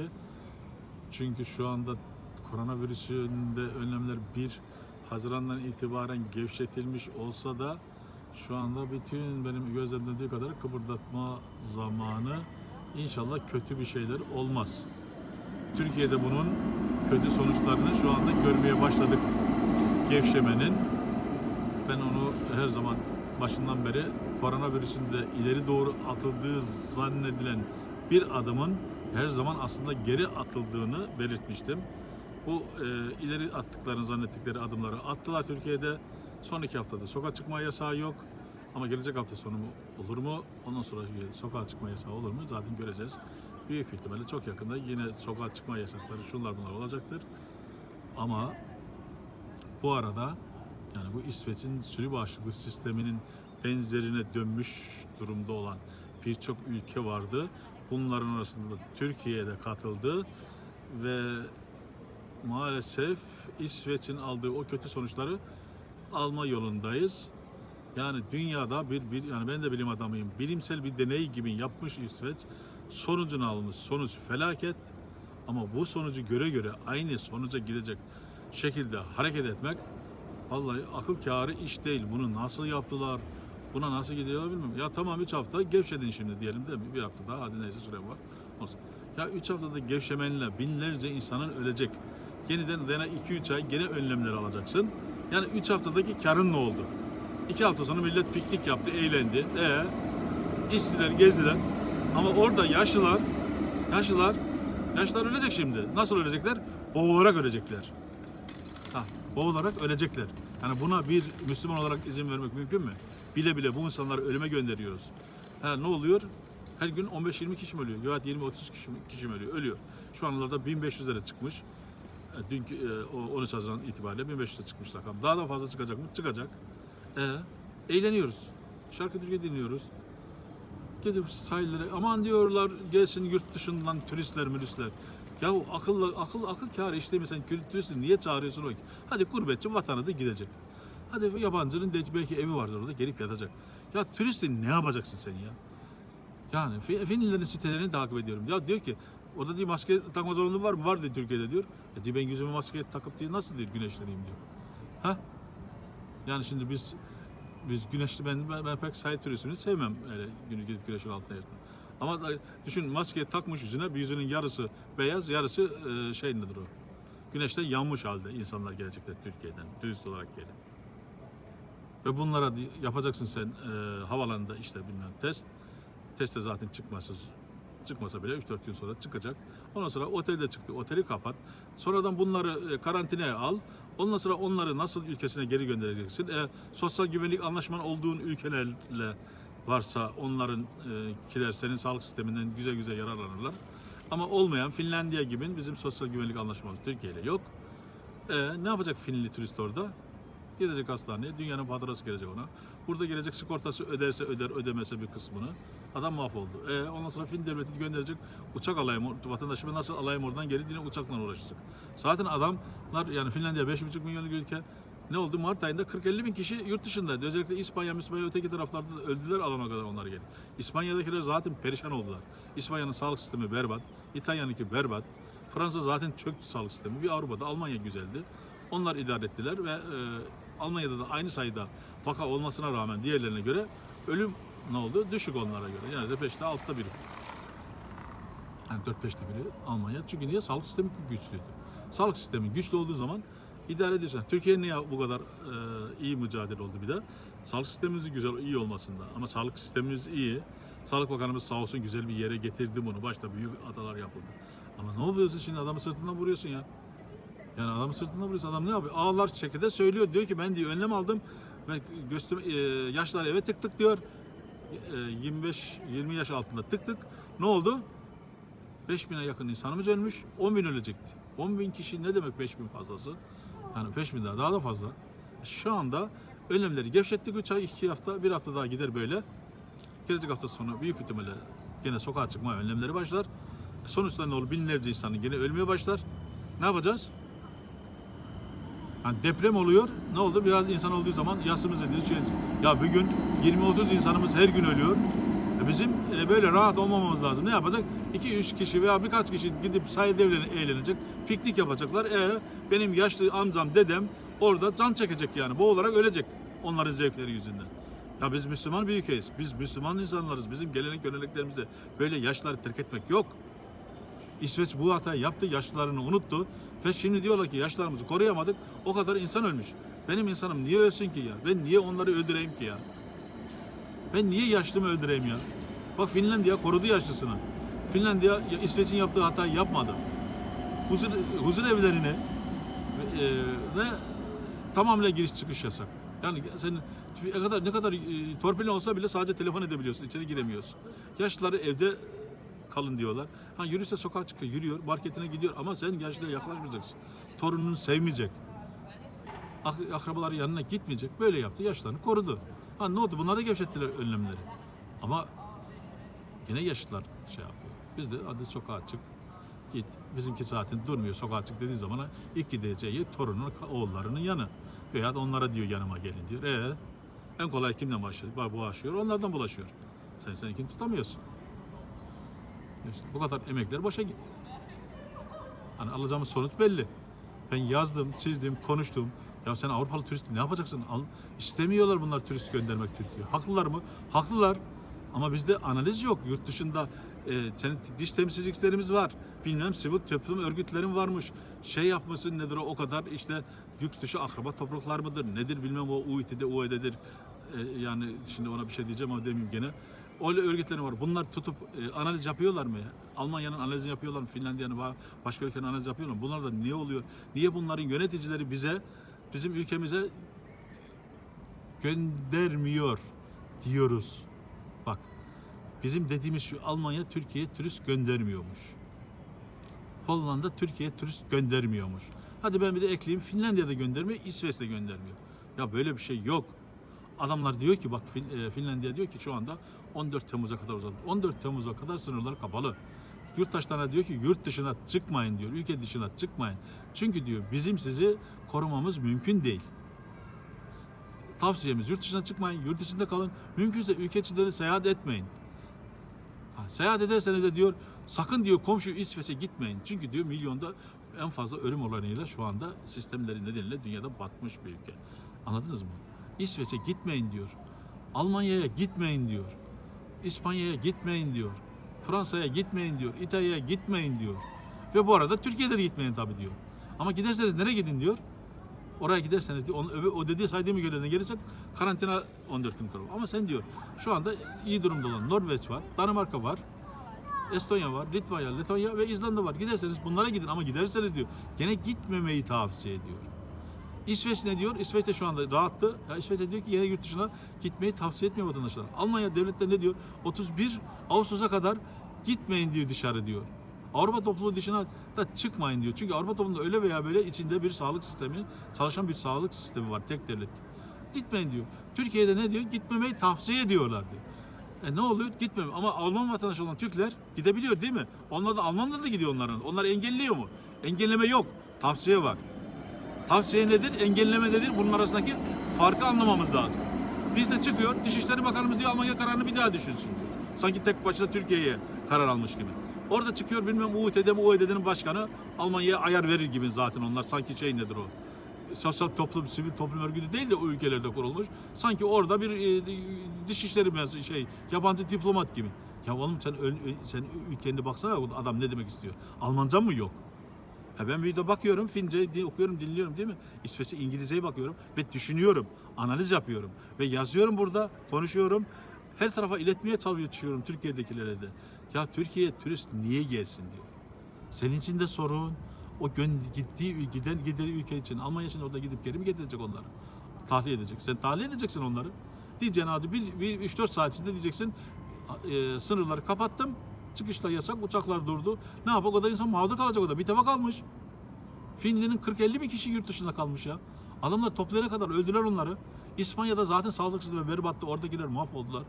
ki. Çünkü şu anda koronavirüsünde önlemler 1 Haziran'dan itibaren gevşetilmiş olsa da şu anda bütün benim gözlemlediği kadar kıpırdatma zamanı inşallah kötü bir şeyler olmaz. Türkiye'de bunun kötü sonuçlarını şu anda görmeye başladık. Gevşemenin ben onu her zaman başından beri koronavirüsünde ileri doğru atıldığı zannedilen bir adımın her zaman aslında geri atıldığını belirtmiştim. Bu e, ileri attıklarını zannettikleri adımları attılar Türkiye'de. Son iki haftada sokağa çıkma yasağı yok. Ama gelecek hafta sonu mu olur mu? Ondan sonra sokağa çıkma yasağı olur mu? Zaten göreceğiz. Büyük ihtimalle çok yakında yine sokağa çıkma yasakları şunlar bunlar olacaktır. Ama bu arada yani bu İsveç'in sürü bağışıklık sisteminin benzerine dönmüş durumda olan birçok ülke vardı. Bunların arasında Türkiye'de katıldı ve maalesef İsveç'in aldığı o kötü sonuçları alma yolundayız. Yani dünyada bir, bir yani ben de bilim adamıyım. Bilimsel bir deney gibi yapmış İsveç. Sonucunu almış. Sonuç felaket. Ama bu sonucu göre göre aynı sonuca gidecek şekilde hareket etmek vallahi akıl kârı iş değil. Bunu nasıl yaptılar? Buna nasıl gidiyor bilmiyorum. Ya tamam 3 hafta gevşedin şimdi diyelim değil mi? Bir hafta daha hadi neyse süre var. Olsun. Ya 3 haftada gevşemenle binlerce insanın ölecek. Yeniden dene 2-3 ay gene önlemler alacaksın. Yani 3 haftadaki karın ne oldu? 2 hafta sonra millet piknik yaptı, eğlendi. E içtiler, gezdiler. Ama orada yaşlılar, yaşlılar, yaşlılar ölecek şimdi. Nasıl ölecekler? Boğularak ölecekler. Ha, boğularak ölecekler. Yani buna bir Müslüman olarak izin vermek mümkün mü? Bile bile bu insanları ölüme gönderiyoruz. Ha, ne oluyor? Her gün 15-20 kişi mi ölüyor? Ya 20-30 kişi, kişi mi ölüyor? Ölüyor. Şu anlarda 1500'lere çıkmış. E, Dünkü e, o 13 Haziran itibariyle 1500'e çıkmış rakam. Daha da fazla çıkacak mı? Çıkacak. E, eğleniyoruz. Şarkı türkü dinliyoruz. Gidip sahillere aman diyorlar gelsin yurt dışından turistler müristler. Ya akıllı akıl akıl kârı işte mesela turisti niye çağırıyorsun o ki? Hadi gurbetçi vatanı da gidecek. Hadi yabancının de belki evi vardır orada gelip yatacak. Ya turisti ne yapacaksın sen ya? Yani Fi- Finlilerin sitelerini takip ediyorum. Ya diyor ki orada diyor maske takma zorunluluğu var mı? Var diyor Türkiye'de diyor. E diyor ben yüzüme maske takıp diye nasıl diyor güneşleneyim diyor. Ha? Yani şimdi biz biz güneşli ben ben, ben pek sahil turizmini sevmem öyle günü gidip güneşin altında yatmak. Ama düşün maske takmış yüzüne bir yüzünün yarısı beyaz yarısı e, şey nedir o? Güneşten yanmış halde insanlar gelecekler Türkiye'den turist olarak gelip. Ve bunlara yapacaksın sen e, havalanında işte bilmem test. Testte zaten çıkması çıkmasa bile 3-4 gün sonra çıkacak. Ondan sonra otelde çıktı. Oteli kapat. Sonradan bunları e, karantinaya al. Ondan sonra onları nasıl ülkesine geri göndereceksin? E, sosyal güvenlik anlaşman olduğun ülkelerle varsa onların e, kiler senin sağlık sisteminden güzel güzel yararlanırlar. Ama olmayan Finlandiya gibi bizim sosyal güvenlik anlaşmamız Türkiye ile yok. E, ne yapacak Finli turist orada? Gidecek hastaneye, dünyanın faturası gelecek ona. Burada gelecek sigortası öderse öder, ödemese bir kısmını. Adam mahvoldu. E, ondan sonra Fin devleti gönderecek uçak alayım, vatandaşımı nasıl alayım oradan geri yine uçakla uğraşacak. Zaten adamlar yani Finlandiya 5,5 milyonluk ülke. Ne oldu? Mart ayında 40-50 bin kişi yurt dışındaydı. Özellikle İspanya, İspanya öteki taraflarda da öldüler alana kadar onlar geldi. İspanya'dakiler zaten perişan oldular. İspanya'nın sağlık sistemi berbat. İtalya'nınki berbat. Fransa zaten çöktü sağlık sistemi. Bir Avrupa'da Almanya güzeldi. Onlar idare ettiler ve e, Almanya'da da aynı sayıda vaka olmasına rağmen diğerlerine göre ölüm ne oldu? Düşük onlara göre. Yani de 5'te altta biri. Yani 4-5'te biri Almanya. Çünkü niye? Sağlık sistemi güçlüydü. Sağlık sistemi güçlü olduğu zaman idare ediyorsun. Türkiye niye bu kadar e, iyi mücadele oldu bir de? Sağlık sistemimiz güzel, iyi olmasında. Ama sağlık sistemimiz iyi. Sağlık Bakanımız sağ olsun güzel bir yere getirdi bunu. Başta büyük hatalar yapıldı. Ama ne yapıyorsun şimdi adamı sırtından vuruyorsun ya. Yani adamı sırtından vuruyorsun. Adam ne yapıyor? Ağlar şekilde söylüyor. Diyor ki ben diyor önlem aldım ve göster e, yaşlar eve tık tık diyor. E, 25-20 yaş altında tık tık. Ne oldu? 5000'e yakın insanımız ölmüş. 10 bin ölecekti. 10 bin kişi ne demek 5000 fazlası? Yani 5000 daha, daha da fazla. Şu anda önlemleri gevşettik 3 ay, 2 hafta, 1 hafta daha gider böyle. Gelecek hafta sonu büyük ihtimalle gene sokağa çıkma önlemleri başlar. Sonuçta ne olur? Binlerce insanın gene ölmeye başlar. Ne yapacağız? Yani deprem oluyor. Ne oldu? Biraz insan olduğu zaman yasımız ediyoruz. Şey, ya bugün 20-30 insanımız her gün ölüyor. E bizim e, böyle rahat olmamamız lazım. Ne yapacak? 2-3 kişi veya birkaç kişi gidip sahilde evlen- eğlenecek. Piknik yapacaklar. E benim yaşlı amcam, dedem orada can çekecek yani. Boğularak ölecek onların zevkleri yüzünden. Ya biz Müslüman bir ülkeyiz. Biz Müslüman insanlarız. Bizim gelenek göreneklerimizde böyle yaşları terk etmek yok. İsveç bu hatayı yaptı, yaşlılarını unuttu ve şimdi diyorlar ki yaşlarımızı koruyamadık. O kadar insan ölmüş. Benim insanım niye ölsün ki ya? Ben niye onları öldüreyim ki ya? Ben niye yaşlımı öldüreyim ya? Bak Finlandiya korudu yaşlısını. Finlandiya ya İsveç'in yaptığı hatayı yapmadı. Huzur, huzur evlerine e, ve tamamıyla giriş çıkış yasak. Yani senin ne kadar ne kadar e, torpilin olsa bile sadece telefon edebiliyorsun. içeri giremiyorsun. Yaşlıları evde kalın diyorlar. Ha yürüse sokağa çıkıyor, yürüyor, marketine gidiyor ama sen yaşlıya yaklaşmayacaksın. Torununu sevmeyecek. Ak- akrabaları yanına gitmeyecek. Böyle yaptı, yaşlarını korudu. Ha ne oldu? Bunları gevşettiler önlemleri. Ama yine yaşlılar şey yapıyor. Biz de hadi sokağa çık, git. Bizimki zaten durmuyor sokağa çık dediği zaman ilk gideceği torunun, oğullarının yanı. Veya da onlara diyor yanıma gelin diyor. E en kolay kimden başlıyor? Bulaşıyor, onlardan bulaşıyor. Sen seninkini tutamıyorsun. İşte bu kadar emekler boşa gitti. Hani alacağımız sonuç belli. Ben yazdım, çizdim, konuştum. Ya sen Avrupalı turist ne yapacaksın? Al, istemiyorlar bunlar turist göndermek Türkiye. Haklılar mı? Haklılar. Ama bizde analiz yok. Yurt dışında e, senin diş temsilciliklerimiz var. Bilmem sivil toplum örgütlerin varmış. Şey yapmasın nedir o, kadar işte yurt dışı akraba topraklar mıdır? Nedir bilmem o UİT'de, UED'dir. E, yani şimdi ona bir şey diyeceğim ama demeyeyim gene. Öyle örgütleri var. Bunlar tutup e, analiz yapıyorlar mı? ya? Almanya'nın analizini yapıyorlar mı? Finlandiya'nın başka ülkenin analiz yapıyorlar mı? Bunlar da niye oluyor? Niye bunların yöneticileri bize, bizim ülkemize göndermiyor diyoruz. Bak bizim dediğimiz şu Almanya Türkiye'ye turist göndermiyormuş. Hollanda Türkiye'ye turist göndermiyormuş. Hadi ben bir de ekleyeyim Finlandiya'da göndermiyor, İsveç'te göndermiyor. Ya böyle bir şey yok. Adamlar diyor ki bak e, Finlandiya diyor ki şu anda 14 Temmuz'a kadar uzadı. 14 Temmuz'a kadar sınırlar kapalı. Yurttaşlarına diyor ki yurt dışına çıkmayın diyor. Ülke dışına çıkmayın. Çünkü diyor bizim sizi korumamız mümkün değil. Tavsiyemiz yurt dışına çıkmayın, yurt içinde kalın. Mümkünse ülke içinde de seyahat etmeyin. Ha, seyahat ederseniz de diyor sakın diyor komşu İsveç'e gitmeyin. Çünkü diyor milyonda en fazla ölüm oranıyla şu anda sistemleri nedeniyle dünyada batmış bir ülke. Anladınız mı? İsveç'e gitmeyin diyor. Almanya'ya gitmeyin diyor. İspanya'ya gitmeyin diyor. Fransa'ya gitmeyin diyor. İtalya'ya gitmeyin diyor. Ve bu arada Türkiye'de de gitmeyin tabii diyor. Ama giderseniz nereye gidin diyor. Oraya giderseniz diyor, onu, öbür- o dediği saydığım ülkelerine gelirsek karantina 14 gün kalır. Ama sen diyor şu anda iyi durumda olan Norveç var, Danimarka var, Estonya var, Litvanya, Letonya ve İzlanda var. Giderseniz bunlara gidin ama giderseniz diyor gene gitmemeyi tavsiye ediyor. İsveç ne diyor? İsveç de şu anda rahattı. Ya İsveç de diyor ki yine yurt dışına gitmeyi tavsiye etmiyor vatandaşlar. Almanya devletleri ne diyor? 31 Ağustos'a kadar gitmeyin diyor dışarı diyor. Avrupa topluluğu dışına da çıkmayın diyor. Çünkü Avrupa topluluğunda öyle veya böyle içinde bir sağlık sistemi, çalışan bir sağlık sistemi var tek devlet. Gitmeyin diyor. Türkiye'de ne diyor? Gitmemeyi tavsiye ediyorlar diyor. E ne oluyor? Gitmemiyor. Ama Alman vatandaşı olan Türkler gidebiliyor değil mi? Onlar da Almanlar da gidiyor onların. Onlar engelliyor mu? Engelleme yok. Tavsiye var. Tavsiye nedir? Engelleme nedir? Bunun arasındaki farkı anlamamız lazım. Biz de çıkıyor, Dışişleri Bakanımız diyor Almanya kararını bir daha düşünsün diyor. Sanki tek başına Türkiye'ye karar almış gibi. Orada çıkıyor bilmem UİT'de mi UED'nin başkanı Almanya'ya ayar verir gibi zaten onlar. Sanki şey nedir o? Sosyal toplum, sivil toplum örgütü değil de o ülkelerde kurulmuş. Sanki orada bir e, dışişleri şey, yabancı diplomat gibi. Ya oğlum sen, sen ülkende baksana adam ne demek istiyor. Almanca mı yok? Ya ben de bakıyorum Fince okuyorum dinliyorum değil mi? İsveç'e İngilizceye bakıyorum ve düşünüyorum, analiz yapıyorum ve yazıyorum burada, konuşuyorum. Her tarafa iletmeye çalışıyorum Türkiye'dekilere de. Ya Türkiye'ye turist niye gelsin diyor. Senin için de sorun. O gittiği giden gideri ülke için Almanya için orada gidip geri mi getirecek onları? Tahliye edecek. Sen tahliye edeceksin onları. Diyeceksin hadi bir, bir 3-4 saat içinde diyeceksin e, sınırları kapattım. Çıkışta yasak, uçaklar durdu. Ne yapacak? O da insan mağdur kalacak o da. Bir tava kalmış. Finli'nin 40-50 bin kişi yurt dışında kalmış ya. Adamlar toplayana kadar öldüler onları. İspanya'da zaten sağlık sistemi berbattı. Oradakiler mahvoldular.